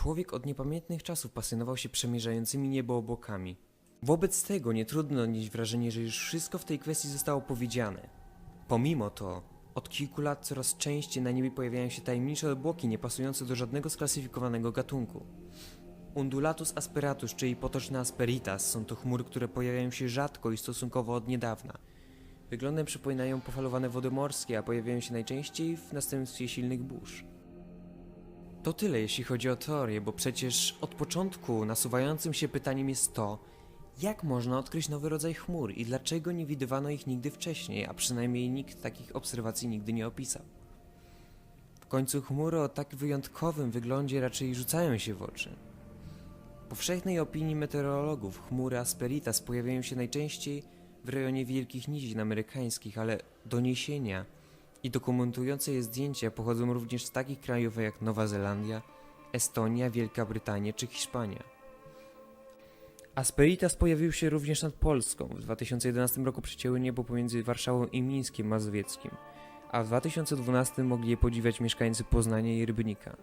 człowiek od niepamiętnych czasów pasjonował się przemierzającymi niebo obłokami. Wobec tego nie trudno odnieść wrażenie, że już wszystko w tej kwestii zostało powiedziane. Pomimo to, od kilku lat coraz częściej na niebie pojawiają się tajemnicze obłoki niepasujące do żadnego sklasyfikowanego gatunku. Undulatus asperatus, czyli potoczny asperitas, są to chmury, które pojawiają się rzadko i stosunkowo od niedawna. Wyglądem przypominają pofalowane wody morskie, a pojawiają się najczęściej w następstwie silnych burz. To tyle jeśli chodzi o teorię, bo przecież od początku nasuwającym się pytaniem jest to, jak można odkryć nowy rodzaj chmur i dlaczego nie widywano ich nigdy wcześniej, a przynajmniej nikt takich obserwacji nigdy nie opisał. W końcu chmury o tak wyjątkowym wyglądzie raczej rzucają się w oczy. W powszechnej opinii meteorologów chmury Asperitas pojawiają się najczęściej w rejonie wielkich nizin amerykańskich, ale doniesienia i dokumentujące je zdjęcia pochodzą również z takich krajów jak Nowa Zelandia, Estonia, Wielka Brytania czy Hiszpania. Asperitas pojawił się również nad Polską. W 2011 roku przecięły niebo pomiędzy Warszawą i Mińskiem Mazowieckim, a w 2012 mogli je podziwiać mieszkańcy Poznania i Rybnika.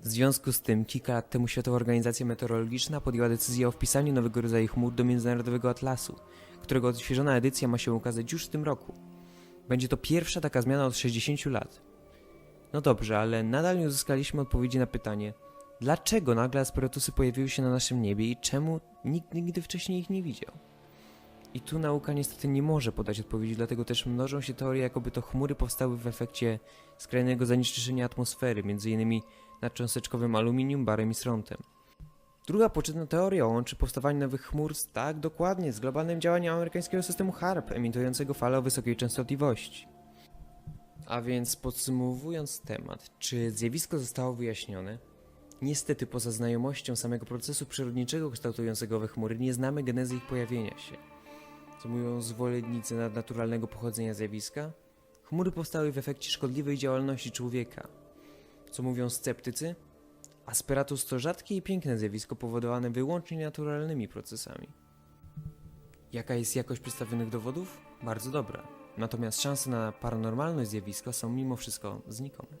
W związku z tym kilka lat temu Światowa Organizacja Meteorologiczna podjęła decyzję o wpisaniu nowego rodzaju chmur do Międzynarodowego Atlasu, którego odświeżona edycja ma się ukazać już w tym roku. Będzie to pierwsza taka zmiana od 60 lat. No dobrze, ale nadal nie uzyskaliśmy odpowiedzi na pytanie, dlaczego nagle aspiratusy pojawiły się na naszym niebie i czemu nikt nigdy wcześniej ich nie widział. I tu nauka niestety nie może podać odpowiedzi, dlatego też mnożą się teorie, jakoby to chmury powstały w efekcie skrajnego zanieczyszczenia atmosfery, m.in. nadcząsteczkowym aluminium, barem i srontem. Druga poczytna teoria łączy powstawanie nowych chmur z, tak dokładnie z globalnym działaniem amerykańskiego systemu HARP, emitującego fale o wysokiej częstotliwości. A więc podsumowując temat, czy zjawisko zostało wyjaśnione? Niestety poza znajomością samego procesu przyrodniczego kształtującego owe chmury nie znamy genezy ich pojawienia się. Co mówią zwolennicy nadnaturalnego pochodzenia zjawiska? Chmury powstały w efekcie szkodliwej działalności człowieka. Co mówią sceptycy? Asperatus to rzadkie i piękne zjawisko powodowane wyłącznie naturalnymi procesami. Jaka jest jakość przedstawionych dowodów? Bardzo dobra. Natomiast szanse na paranormalne zjawisko są mimo wszystko znikome.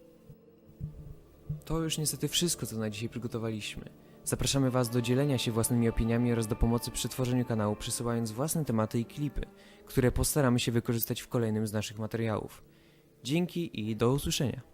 To już niestety wszystko, co na dzisiaj przygotowaliśmy. Zapraszamy Was do dzielenia się własnymi opiniami oraz do pomocy przy tworzeniu kanału, przysyłając własne tematy i klipy, które postaramy się wykorzystać w kolejnym z naszych materiałów. Dzięki i do usłyszenia.